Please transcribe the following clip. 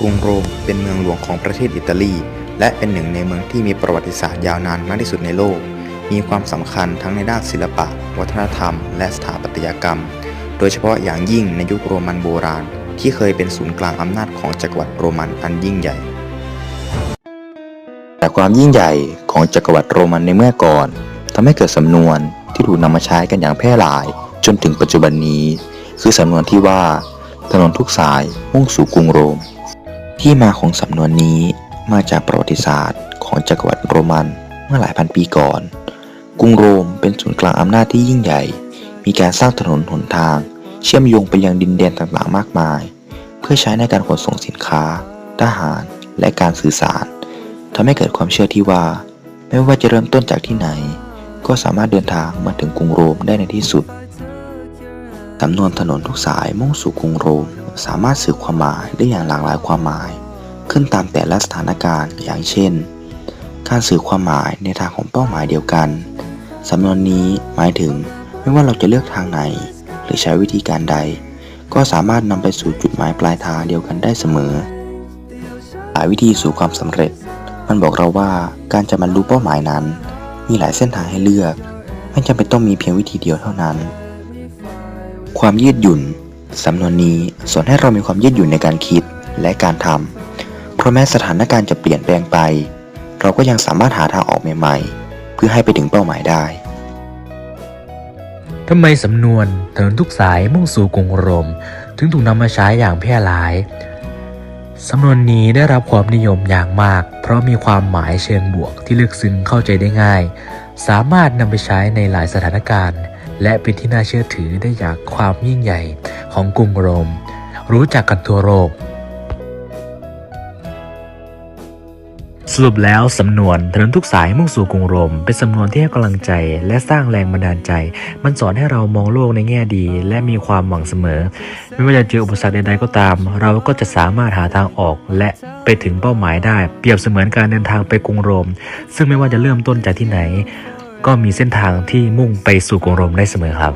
กรุงโรมเป็นเมืองหลวงของประเทศอิตาลี และเป็นหนึ่งในเมืองที่มีประวัติศาสตร์ยาวนานมากที่สุดในโลก มีความสำคัญทั้งในด้านศิลปะ วัฒนธรรม และสถาปัตยกรรม โดยเฉพาะอย่างยิ่งในยุคโรมันโบราณ ที่เคยเป็นศูนย์กลางอำนาจของจักรวรรดิโรมันอันยิ่งใหญ่ แต่ความยิ่งใหญ่ของจักรวรรดิโรมันในเมื่อก่อนทำให้เกิดสำนวนที่ถูกนำมาใช้กันอย่างแพร่หลาย จนถึงปัจจุบันนี้ คือสำนวนที่ว่าถนนทุกสายมุ่งสู่กรุงโรม ที่มาของสำนวนนี้มาจากประวัติศาสตร์ของจักรวรรดิโรมันเมื่อหลายพันปีก่อน กรุงโรมเป็นศูนย์กลางอำนาจที่ยิ่งใหญ่ มีการสร้างถนนหนทาง เชื่อมโยงไปยังดินแดนต่างๆมากมาย เพื่อใช้ในการขนส่งสินค้า ทหาร และการสื่อสารทำให้เกิดความเชื่อที่ว่า ไม่ว่าจะเริ่มต้นจากที่ไหน ก็สามารถเดินทางมาถึงกรุงโรมได้ในที่สุดสำนวนถนนทุกสายมุ่งสู่กรุงโรม สามารถสื่อความหมายได้อย่างหลากหลายความหมาย ขึ้นตามแต่ละสถานการณ์อย่างเช่น การสื่อความหมายในทางของเป้าหมายเดียวกันสำนวนนี้หมายถึงไม่ว่าเราจะเลือกทางไหน หรือใช้วิธีการใด ก็สามารถนำไปสู่จุดหมายปลายทางเดียวกันได้เสมอ หลายวิธีสู่ความสำเร็จ มันบอกเราว่าการจะบรรลุเป้าหมายนั้น มีหลายเส้นทางให้เลือก ไม่จำเป็นต้องมีเพียงวิธีเดียวเท่านั้น ความยืดหยุ่น สำนวนนี้สอนให้เรามีความยืดหยุ่นในการคิดและการทำ เพราะแม้สถานการณ์จะเปลี่ยนแปลงไป เราก็ยังสามารถหาทางออกใหม่ๆ เพื่อให้ไปถึงเป้าหมายได้ทำไมสำนวนถนนทุกสายมุ่งสู่กรุงโรม ถึงถูกนำมาใช้อย่างแพร่หลาย สำนวนนี้ได้รับความนิยมอย่างมาก เพราะมีความหมายเชิงบวกที่ลึกซึ้งเข้าใจได้ง่าย สามารถนำไปใช้ในหลายสถานการณ์ และเป็นที่น่าเชื่อถือได้จากความยิ่งใหญ่ของกรุงโรม รู้จักกันทั่วโลกสรุปแล้วสำนวนถนนทุกสายมุ่งสู่กรุงโรม เป็นสำนวนที่ให้กำลังใจและสร้างแรงบันดาลใจ มันสอนให้เรามองโลกในแง่ดี และมีความหวังเสมอ ไม่ว่าจะเจออุปสรรคใดๆก็ตาม เราก็จะสามารถหาทางออกและไปถึงเป้าหมายได้ เปรียบเสมือนการเดินทางไปกรุงโรม ซึ่งไม่ว่าจะเริ่มต้นจากที่ไหน ก็มีเส้นทางที่มุ่งไปสู่กรุงโรมได้เสมอครับ